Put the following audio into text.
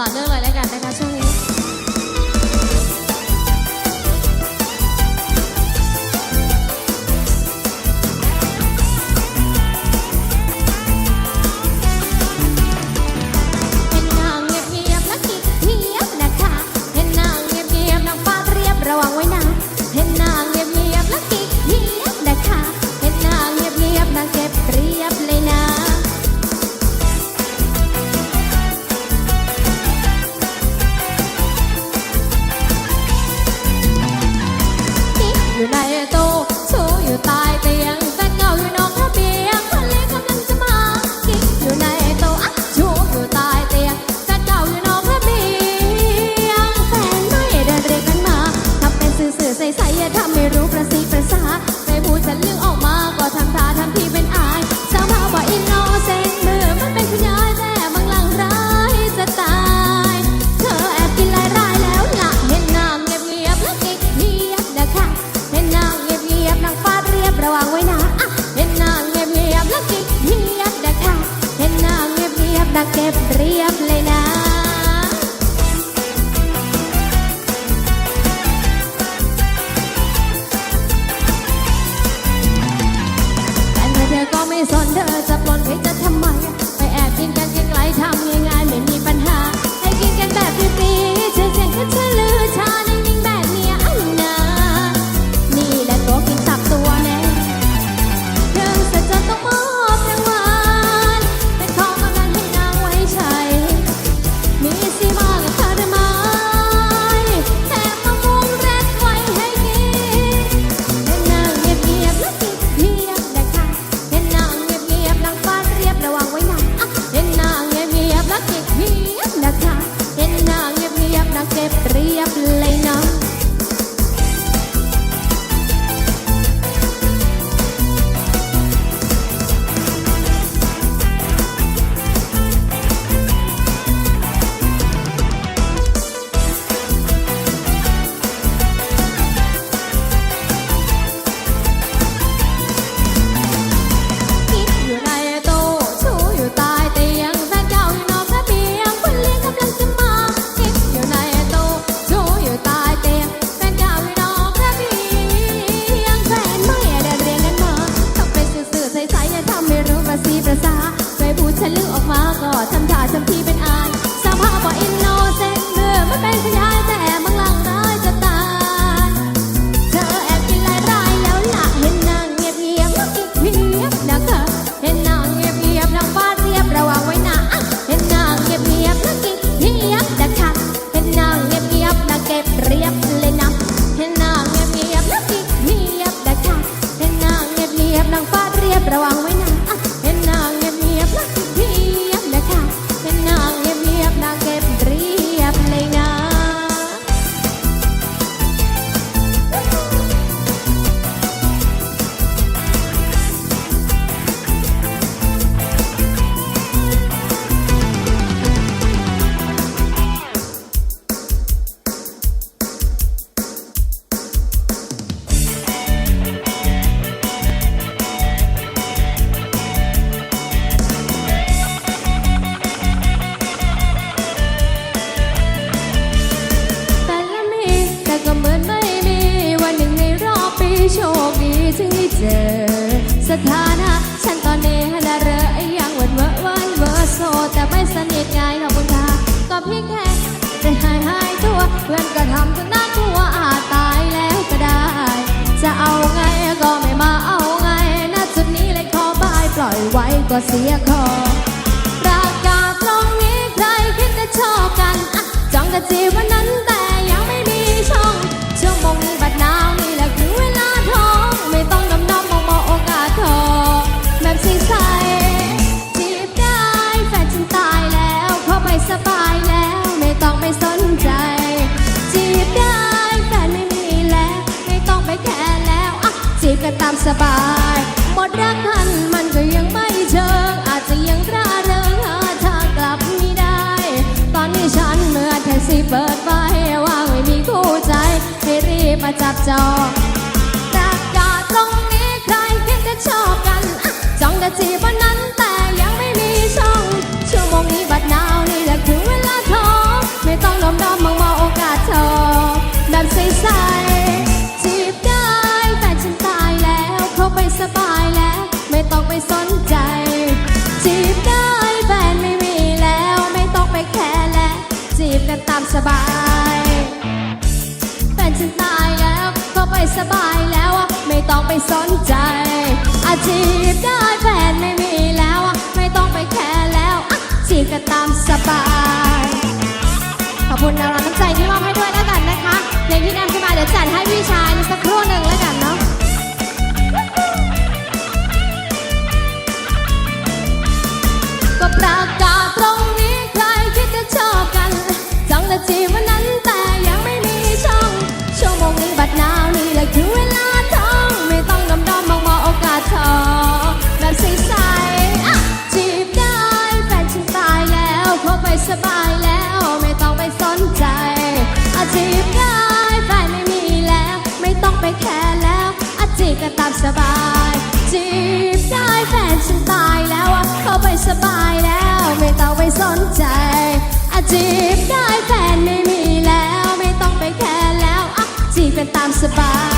ต่อ来นื่อ 越多错也大 ตาเก็บเรียบเลยนะแต่เธอก็ไม่สนเธอจะปลนเพชรจะ ซึ่งเจอ สถานะ ฉันตอนนี้ละเรอยังหวนเวอร์วันเวอร์โซ แต่ไม่สนิทไงขอบคุณตาก็พี่แค่จะหายหายทั่ว เพื่อนก็ทำจนน่ากลัวอาจตายแล้วก็ได้ จะเอาไงก็ไม่มาเอาไงณจุดนี้เลยขอบายปล่อยไว้ก็เสียคอามสบาย หมดรักท่านมันก็ยังไม่เจออาจจะยังร่าเริงหาทางกลับไม่ได้ ตอนนี้ฉันเมื่อแท็กซี่เปิดไฟว่าไม่มีคู่ใจให้รีบมาจับจอง สบายแล้วอะไม่ต้องไปสนใจ อาชีพได้แฟนไม่มีแล้วอะไม่ต้องไปแคร์แล้วอะจีบก็ตามสบาย ขอบคุณนาราน้ำใจที่มอบให้ด้วยแล้วกันนะคะเพลงที่นำขึ้นมาเดี๋ยวจัดให้พี่ชายสักันตามสบาย จีบได้แฟนฉันตายแล้วอะเข้าไปสบายแล้ว ไม่ต้องไปสนใจอะจีบได้แฟนไม่มีแล้ว ไม่ต้องไปแคร์แล้วอะจีบกันตามสบาย